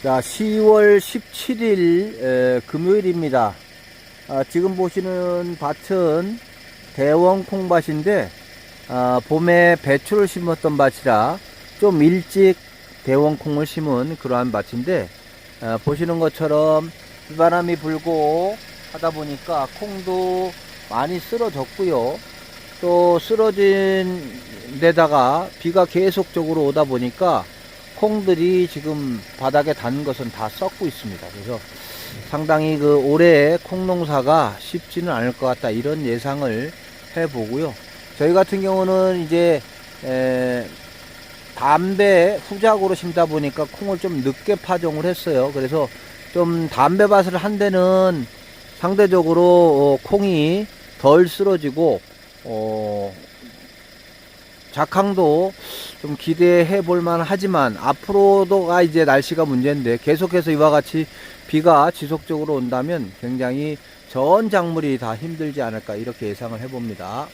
자, 10월 17일 에, 금요일입니다. 아, 지금 보시는 밭은 대원 콩밭인데 아, 봄에 배추를 심었던 밭이라 좀 일찍 대원 콩을 심은 그러한 밭인데 아, 보시는 것처럼 비바람이 불고 하다 보니까 콩도 많이 쓰러졌고요. 또 쓰러진 데다가 비가 계속적으로 오다 보니까 콩들이 지금 바닥에 닿는 것은 다 썩고 있습니다. 그래서 상당히 그 올해 콩 농사가 쉽지는 않을 것 같다 이런 예상을 해보고요. 저희 같은 경우는 이제 에, 담배 후작으로 심다 보니까 콩을 좀 늦게 파종을 했어요. 그래서 좀 담배밭을 한 데는 상대적으로 어, 콩이 덜 쓰러지고 어, 작황도 좀 기대해 볼 만 하지만 앞으로도가 이제 날씨가 문제인데 계속해서 이와 같이 비가 지속적으로 온다면 굉장히 전 작물이 다 힘들지 않을까 이렇게 예상을 해봅니다.